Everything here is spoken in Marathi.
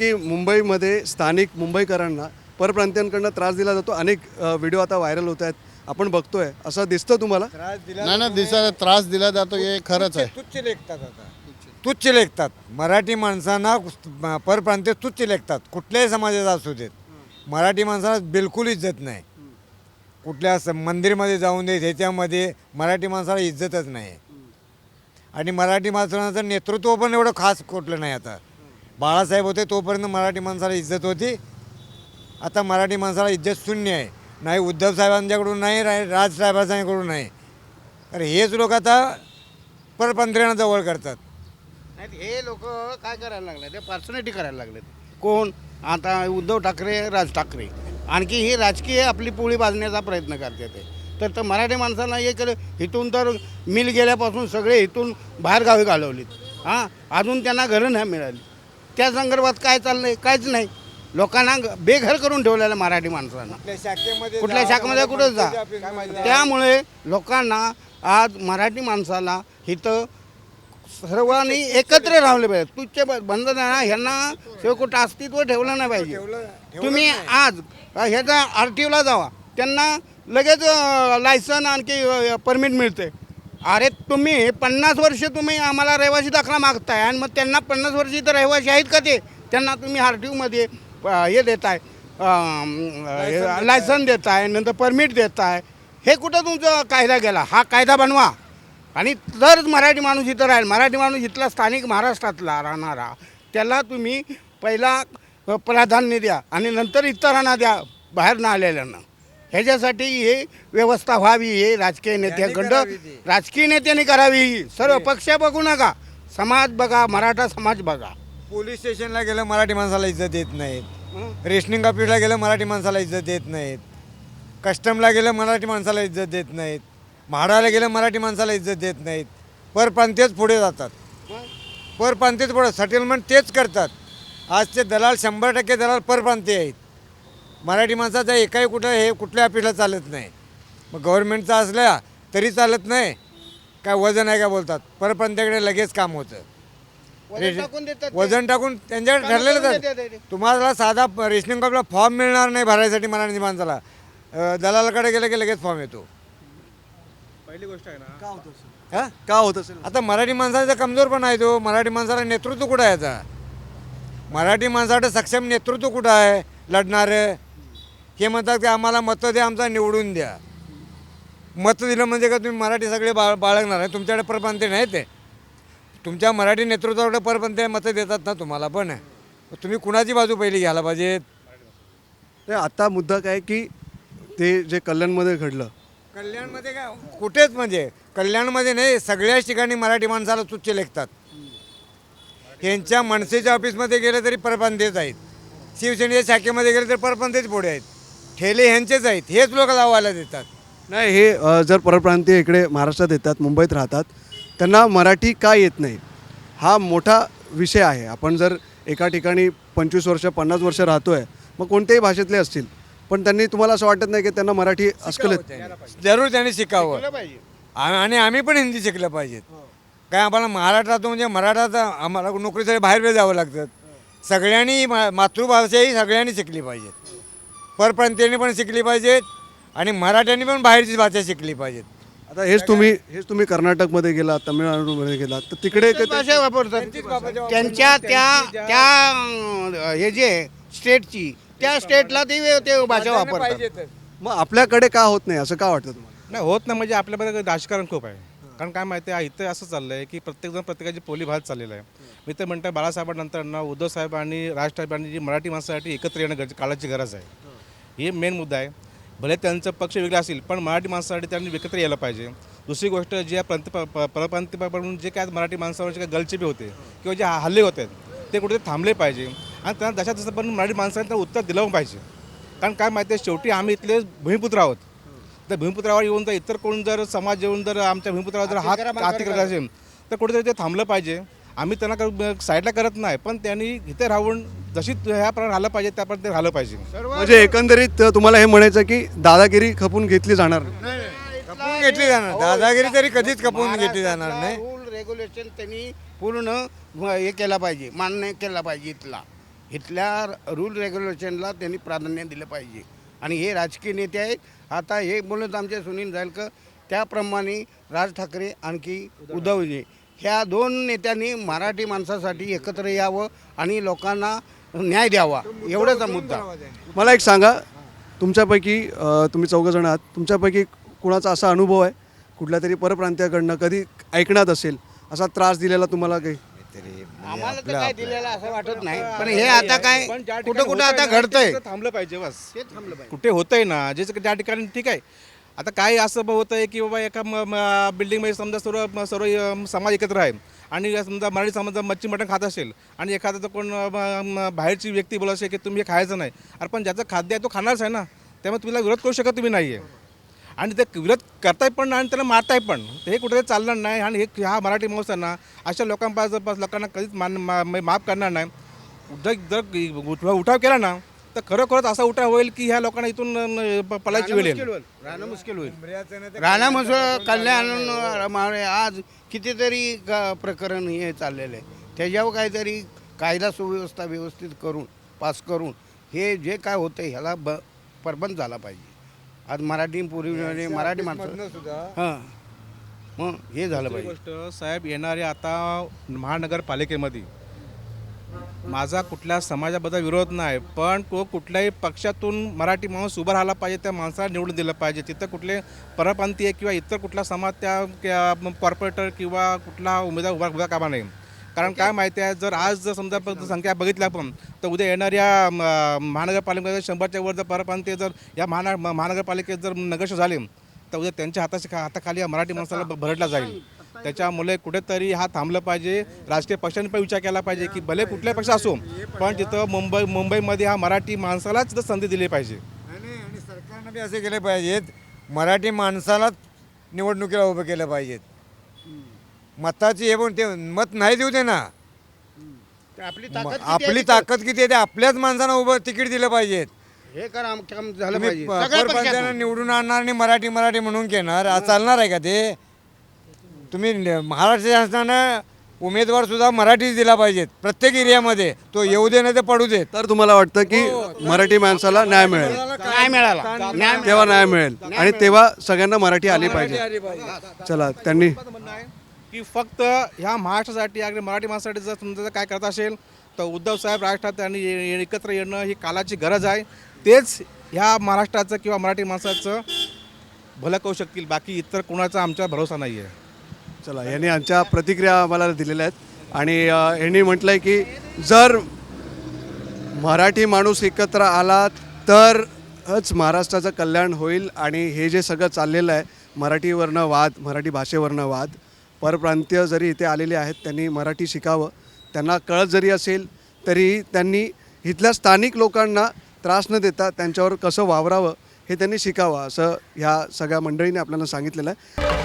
की मुंबईमध्ये स्थानिक मुंबईकरांना परप्रांतीयांकडनं त्रास दिला जातो. अनेक अ, व्हिडिओ आता व्हायरल होत आहेत. आपण बघतोय. असं दिसतं तुम्हाला? नाही ना दिसायला त्रास दिला जातो हे खरंच आहे. तुच्छ लेखतात आता. तुच्छ लेखतात. मराठी माणसांना म- परप्रांतीय तुच्छ लेखतात. कुठल्याही समाजाचा असू देत. मराठी माणसाला बिलकुल इज्जत नाही. कुठल्या स- मंदिरमध्ये जाऊन देत ह्याच्यामध्ये मराठी माणसाला इज्जतच नाही. आणि मराठी माणसाचं नेतृत्व पण एवढं खास कुठलं नाही आता. बाळासाहेब होते तोपर्यंत मराठी माणसाला इज्जत होती. आता मराठी माणसाला इज्जत शून्य आहे. नाही उद्धव साहेबांच्याकडून नाही रा- राज साहेबांच्याकडून नाही. तर हेच लोक आता परपंत्र्यांना जवळ करतात. नाही हे लोक काय करायला लागले ते पर्सनॅलिटी करायला लागलेत. कोण? आता उद्धव ठाकरे राज ठाकरे. आणखी ही राजकीय आपली पोळी बाजण्याचा प्रयत्न करते ते. तर तर मराठी माणसांना हे केलं इथून तर मिल गेल्यापासून सगळे इथून बाहेरगावी घालवलीत. हां? अजून त्यांना घरं नाही मिळाली. त्या संदर्भात काय चाललं आहे काहीच नाही. लोकांना ग- बेघर करून ठेवलेलं आहे मराठी माणसांना. शाखेमध्ये कुठल्या शाखेमध्ये कुठं जा. त्यामुळे लोकांना आज मराठी माणसाला इथं सर्वांनी एकत्र राहले पाहिजे. तुझचे बंधन आहे ना ह्यांना शेवकोट अस्तित्व ठेवलं नाही पाहिजे. तुम्ही आज ह्याचा आर टी ओला जावा. त्यांना लगेच लायसन आणखी परमिट मिळते अरे तुम्ही पन्नास वर्ष तुम्ही आम्हाला रहिवासी दाखला मागताय आणि मग त्यांना पन्नास वर्ष इथं रहिवासी आहेत का ते? त्यांना तुम्ही ओमध्ये हे देताय लायसन देताय. नंतर परमिट देताय. हे कुठं तुमचा कायदा गेला? हा कायदा बनवा. आणि तरच मराठी माणूस इथं राहील. मराठी माणूस इथला स्थानिक महाराष्ट्रातला राहणारा त्याला तुम्ही पहिला प्राधान्य द्या आणि नंतर इतरांना द्या बाहेर न आलेल्यांना. ह्याच्यासाठी हे व्यवस्था व्हावी हे राजकीय नेत्याकडं. राजकीय नेत्यांनी करावी. ही सर्व पक्ष बघू नका. समाज बघा मराठा समाज बघा. पोलीस स्टेशनला गेलं मराठी माणसाला इज्जत देत नाहीत. रेशनिंग ऑफिसला गेलं मराठी माणसाला इज्जत देत नाहीत. कस्टमला गेलं मराठी माणसाला इज्जत देत नाहीत. म्हाडाला गेलं मराठी माणसाला इज्जत देत नाहीत. परप्रांतीयच पुढे जातात. परप्रांतीयच पुढे सेटलमेंट तेच करतात. आजचे दलाल शंभर टक्के दलाल परप्रांतीय आहेत. मराठी माणसाचा एकाही कुठं हे कुठल्या ऑफिसला चालत नाही. मग गव्हर्नमेंटचा असल्या तरी चालत नाही. काय वजन आहे का बोलतात. परप्रांतीयाकडे लगेच काम होतं. वजन टाकून त्यांच्याकडे ठरलेलं आहे. तुम्हाला साधा रेशनिंग कार्डला फॉर्म मिळणार नाही भरायसाठी मराठी माणसाला. दलालाकडे गेलं की लगेच फॉर्म येतो. का होत असेल? हा? का होत असेल? आता मराठी माणसाचा कमजोर पण आहे तो. मराठी माणसाला नेतृत्व कुठं आहे आता? मराठी माणसाकडे सक्षम नेतृत्व कुठं आहे? लढणारं? हे म्हणतात की आम्हाला मतं द्या आमचा निवडून द्या. मतं दिलं म्हणजे का तुम्ही मराठी सगळे बाळ बाळगणार आहे? तुमच्याकडे परपंथी नाही ते. तुमच्या मराठी नेतृत्वाकडे परपंथी मतं देतात ना तुम्हाला पण. तुम्ही कुणाची बाजू पहिली घ्यायला पाहिजेत? ते आता मुद्दा काय की ते जे कल्याणमध्ये घडलं. कल्याणमध्ये काय? कुठेच म्हणजे? कल्याणमध्ये नाही सगळ्याच ठिकाणी मराठी माणसाला तुच्छ लेखतात. यांच्या मनसेच्या ऑफिसमध्ये गेले तरी परपंथीच आहेत. शिवसेनेच्या शाखेमध्ये गेले तर परपंथीच पुढे आहेत. ठेले ह्यांचेच आहेत हेच लोक लावायला देतात. नाही हे अ, जर परप्रांतीय इकडे महाराष्ट्रात येतात मुंबईत राहतात त्यांना मराठी का येत नाही? हा मोठा विषय आहे. आपण जर एका ठिकाणी पंचवीस वर्ष पन्नास वर्ष राहतोय मग कोणत्याही भाषेतले असतील पण त्यांनी तुम्हाला असं वाटत नाही की त्यांना मराठी अस्कल येत जरूर त्यांनी शिकावं. पाहिजे. आ- आणि आम्ही पण हिंदी शिकलं पाहिजेत. काय आम्हाला महाराष्ट्रात म्हणजे मराठात आम्हाला नोकरीसाठी बाहेर बी जावं लागतं. सगळ्यांनी मा- मातृभाषाही सगळ्यांनी शिकली पाहिजेत. परप्रांतीयांनी पण शिकली पाहिजेत आणि मराठ्यांनी पण बाहेरची भाषा शिकली पाहिजेत. आता हेच तुम्ही हेच तुम्ही कर्नाटकमध्ये गेलात तमिळनाडूमध्ये गेलात तर तिकडे तेच भाषा वापरतात. त्यांच्या त्या त्या अं, हे जे स्टेटची त्या स्टेटला ते ते भाषा वापरतात. मग आपल्याकडे का होत नाही? असं का वाटतं तुम्हाला? नाही होत नाही म्हणजे आपल्याकडे राजकारण खूप आहे. कारण काय माहिती आहे इथं असं चाललं आहे की प्रत्येकजण प्रत्येकाची पोली भात चाललेलं आहे. मी तर म्हणतो बाळासाहेबांनंतर ना उद्धव साहेब आणि राज जी मराठी माणसासाठी एकत्र येणं गरजे काळाची गरज आहे. हे मेन मुद्दा आहे. भले त्यांचं पक्ष वेगळे असतील पण मराठी माणसासाठी त्यांनी एकत्र यायला पाहिजे. दुसरी गोष्ट जे प्रांत परप्रांतीय जे काय मराठी माणसावर जे काय गलचिपे होते किंवा जे हल्ले होते ते कुठेतरी थांबले पाहिजे. आणि त्यांना जशा तसं पण मराठी माणसाने त्यांना उत्तर दिलं पाहिजे. कारण काय माहिती आहे शेवटी आम्ही इथले भूमिपुत्र आहोत. तर भूमिपुत्रावर येऊन जर इतर कोण जर समाज येऊन जर आमच्या भूमिपुत्रावर जर हात हाती करत असेल तर कुठेतरी ते थांबलं पाहिजे. आम्ही त्यांना साईडला करत नाही पण त्यांनी इथे राहून जशी ह्या प्रकारे राहिलं पाहिजे त्याप्रमाणे ते राहिलं पाहिजे. म्हणजे एकंदरीत तुम्हाला हे म्हणायचं की दादागिरी खपून घेतली जाणार नाही. खपवून घेतली जाणार. दादागिरी तरी कधीच खपवून घेतली जाणार नाही. रूल रेग्युलेशन त्यांनी पूर्ण हे केला पाहिजे. मान्य केला पाहिजे इथला. इथल्या रूल रेग्युलेशनला त्यांनी प्राधान्य दिलं पाहिजे. आणि हे राजकीय नेते आहेत. आता हे बोलत आमचे सुनील जायलकर त्याप्रमाणे राज ठाकरे आणखी उद्धवजी ह्या दोन नेत्यांनी मराठी माणसासाठी एकत्र यावं आणि लोकांना न्याय द्यावा. एवढाच मुद्दा. मला एक सांगा तुमच्यापैकी तुम्ही चौघजण आहात तुमच्यापैकी कुणाचा असा अनुभव आहे कुठल्या तरी परप्रांतीयाकडनं कधी ऐकण्यात असेल असा त्रास दिलेला तुम्हाला काही? आम्हाला तर काय दिलेलं असं वाटत नाही पण हे आता काय कुठं कुठं आता ना, घडतंय. थांबलं पाहिजे बस. ते थांबलं पाहिजे. कुठे होतंय ना जे ज्या ठिकाणी ठीक आहे. आता काय असं होतंय की बाबा एका बिल्डिंगमध्ये समजा सर्व सर्व समाज एकत्र आहे. आणि समजा मराठी समाजात मच्छी मटण खात असेल आणि एखादा तर कोण बाहेरची व्यक्ती बोलत असेल की तुम्ही हे खायचं नाही अरे पण ज्याचं खाद्य आहे तो खाणारच आहे ना त्यामुळे तुला विरोध करू शकत तुम्ही नाही आहे आणि ते विरोध करताय पण आणि त्याला मारताय पण हे कुठेतरी चालणार नाही आणि हे हा मराठी माणूस आहे ना अशा लोकांपास लोकांना कधीच मान मा- माफ करणार नाही. जर जर उठाव केला ना तर खरोखरच असा उठाव होईल की ह्या लोकांना इथून पलायची वेळ येईल? राहणं मुश्किल होईल. राणा मुश्किल कल्याण आज कितीतरी ग- प्रकरण हे चाललेलं आहे त्याच्यावर काहीतरी कायदा सुव्यवस्था व्यवस्थित करून पास करून हे जे काय होतं ह्याला ब परबंद झाला पाहिजे. आज मराठी पूर्वी मराठी माणसं हां. मग हे झालं पाहिजे. गोष्ट साहेब येणारे आता महानगरपालिकेमध्ये माझा कुठल्या समाजाबद्दल विरोध नाही पण तो कुठल्याही पक्षातून मराठी माणूस उभा राहिला पाहिजे त्या माणसाला निवडून दिलं पाहिजे. तिथं कुठले परप्रांतीय किंवा इतर कुठला समाज त्या कॉर्पोरेटर किंवा कुठला उमेदवार उभा उभा कामा नाही कारण काय माहिती आहे जर आज जर समजा संख्या बघितली आपण तर उद्या येणाऱ्या म, महानगरपालिकेमध्ये शंभरच्या वर जर परप्रांतीय जर या महानगर महानगरपालिकेत जर नगरश झाले तर उद्या त्यांच्या हाताशी हाताखाली या मराठी माणसाला भरडला जाईल. त्याच्यामुळे कुठेतरी हा थांबलं पाहिजे. राजकीय पक्षांनी पण विचार केला पाहिजे की भले कुठल्या पक्ष असो पण तिथं मुंबई मुंबईमध्ये हा मराठी माणसालाच तिथं संधी दिली पाहिजे. आणि आणि सरकारनं बी असे केले पाहिजेत मराठी माणसालाच निवडणुकीला उभं केलं पाहिजेत. मताची हे पण ते मत नाही देऊ दे ना. आपली ताकद किती आपली ताकद किती आहे ते आपल्याच माणसांना उभं तिकीट दिलं पाहिजेत. हे काम काम झालं. निवडून आणणार आणि मराठी मराठी म्हणून घेणार. आज चालणार आहे का ते? तुम्ही न- महाराष्ट्र शासनानं उमेदवार सुद्धा मराठीच दिला पाहिजेत प्रत्येक एरियामध्ये. तो येऊ दे नाही ते पडू देत. तर तुम्हाला वाटतं की मराठी माणसाला न्याय मिळेल? नाही मिळाला. न्याय तेव्हा न्याय मिळेल. आणि तेव्हा सगळ्यांना मराठी आली पाहिजे. चला त्यांनी की फक्त ह्या महाराष्ट्रासाठी अगदी मराठी माणसासाठी जर तुमचं जर काय करत असेल तर उद्धव साहेब राष्ट्रात ये- एकत्र येणं ही कालाची गरज आहे. तेच ह्या महाराष्ट्राचं किंवा मराठी माणसाचं भलं करू शकतील. बाकी इतर कोणाचा आमचा भरोसा नाही आहे चला यांनी आमच्या प्रतिक्रिया आम्हाला दिलेल्या आहेत. आणि यांनी म्हटलं आहे की जर मराठी माणूस एकत्र आला तरच महाराष्ट्राचं कल्याण होईल आणि हे जे सगळं चाललेलं आहे मराठीवरनं वाद मराठी भाषेवरनं वाद परप्रांतीय जरी इथे आलेले आहेत त्यांनी मराठी शिकावं. त्यांना कळत जरी असेल तरी त्यांनी इथल्या स्थानिक लोकांना त्रास न देता त्यांच्यावर कसं वावरावं हे त्यांनी शिकावं असं ह्या सगळ्या मंडळीने आपल्याला सांगितलेलं आहे.